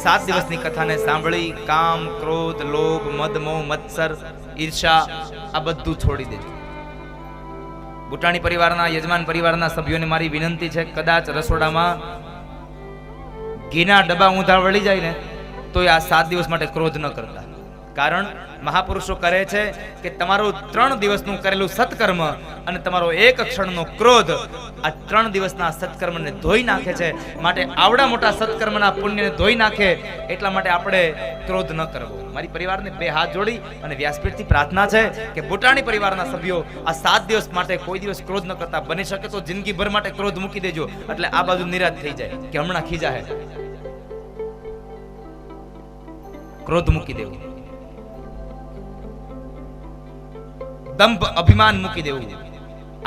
સાત દિવસની કથાને સાંભળી કામ, ક્રોધ, લોભ મદમો મત્સર ઈર્ષા આ બધું છોડી દેજો. બુટાણી પરિવારના, યજમાન પરિવારના સભ્યોને મારી વિનંતી છે, કદાચ રસોડામાં ઘીના ડબ્બા ઊંધા વળી જાય ને, તો આ સાત દિવસ માટે ક્રોધ ન કરતા. કારણ મહાપુરુષો કરે છે કે તમારું ત્રણ દિવસનું કરેલું સત્કર્મ અને તમારો એક ક્ષણનો ક્રોધ આ ત્રણ દિવસના સત્કર્મને ધોઈ નાખે છે. માટે આવડા મોટા સત્કર્મના પુણ્યને ધોઈ નાખે એટલા માટે આપણે ક્રોધ ન કરવો. મારી પરિવારને બે હાથ જોડી અને વ્યાસપીઠથી પ્રાર્થના છે કે બુટાણી પરિવારના સભ્યો આ સાત દિવસ માટે કોઈ દિવસ ક્રોધ ન કરતા બની શકે તો જિંદગીભર માટે ક્રોધ મૂકી દેજો. એટલે આ બાજુ નિરાશ થઈ જાય. કે હમણાં ખીજા હે. ક્રોધ મૂકી દેવું. દંભ અભિમાન મૂકી દેવું.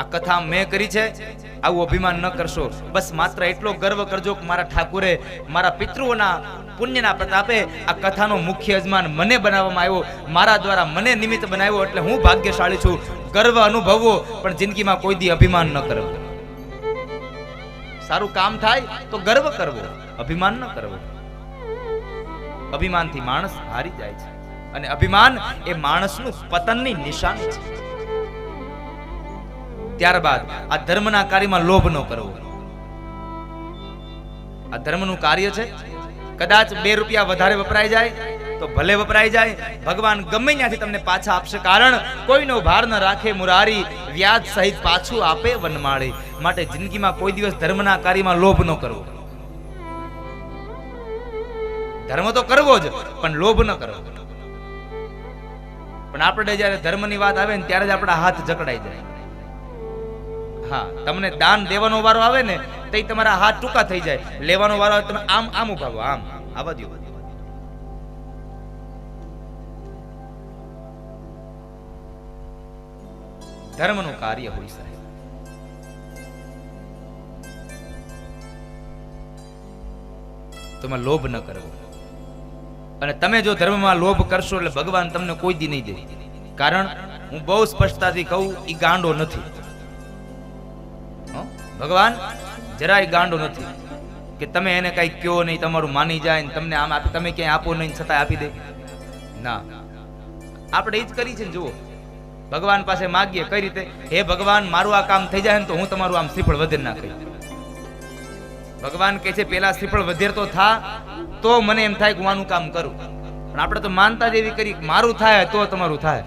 આ કથા મેં કરી છે. આવું અભિમાન ન કરશો. બસ માત્ર એટલો ગર્વ કરજો કે મારા ઠાકુરે મારા પિતૃઓના પુણ્યના પ્રતાપે આ કથાનો મુખ્ય યજમાન મને બનાવવામાં આવ્યો. મારા દ્વારા મને નિમિત્ત બનાવ્યો એટલે હું ભાગ્યશાળી છું. ગર્વ અનુભવવો, પણ જિંદગીમાં કોઈ દી અભિમાન ન કરવું. સારું કામ થાય તો ગર્વ કરવો. અભિમાન ન કરવો. અભિમાનથી માણસ હારી જાય છે. અને અભિમાન એ માણસનું પતનની નિશાની છે. ત્યારબાદ આ ધર્મના કાર્યમાં લોભ ન કરવો. આ ધર્મનું કાર્ય છે, કદાચ બે રૂપિયા વધારે વપરાઈ જાય, તો ભલે વપરાઈ જાય, ભગવાન ગમે ત્યાંથી તમને પાછા આપશે, કારણ કોઈનો ભાર ન રાખે મુરારી, વ્યાજ સહિત પાછું આપે વનમાળે. માટે જિંદગીમાં કોઈ દિવસ ધર્મના કાર્યમાં લોભ ન કરવો. ધર્મ તો કરવો જ, પણ લોભ ન કરવો. પણ આપણે જ્યારે ધર્મની વાત આવે ને ત્યારે જ આપણા હાથ જકડાઈ જાય. તમને દાન દેવાનો વારો આવે ને, તો તમારા હાથ ટૂંકા થઈ જાય. લેવાનો વારો આવે તમે આમ આમ ઉભાવો આમ. આવા દો ધર્મનું કાર્ય હોય સાહેબ. તમે લોભ ન કરવો. અને તમે જો ધર્મમાં લોભ કરશો એટલે ભગવાન તમને કોઈ દી નહીં દે. કારણ હું બહુ સ્પષ્ટતાથી કહું એ ગાંડો નથી? ભગવાન, જરાય ગાંડો નથી કે તમે એને કઈ કયો નહીં, તમારું માની જાય ને તમને આમ તમે ક્યાંય આપો નહીં છતાં આપી દે. ના. આપણે એ જ કરી છે ને, જુઓ. ભગવાન પાસે માગીએ કઈ રીતે? હે ભગવાન, મારું આ કામ થઈ જાય ને તો હું તમારું આમ શ્રીફળ વધેર નાખી. ભગવાન કહે છે, પેલા શ્રીફળ વધેર તો થા, તો મને એમ થાય કે હું આનું કામ કરું. પણ આપણે તો માનતા જ એવી કરી મારું થાય તો તમારું થાય.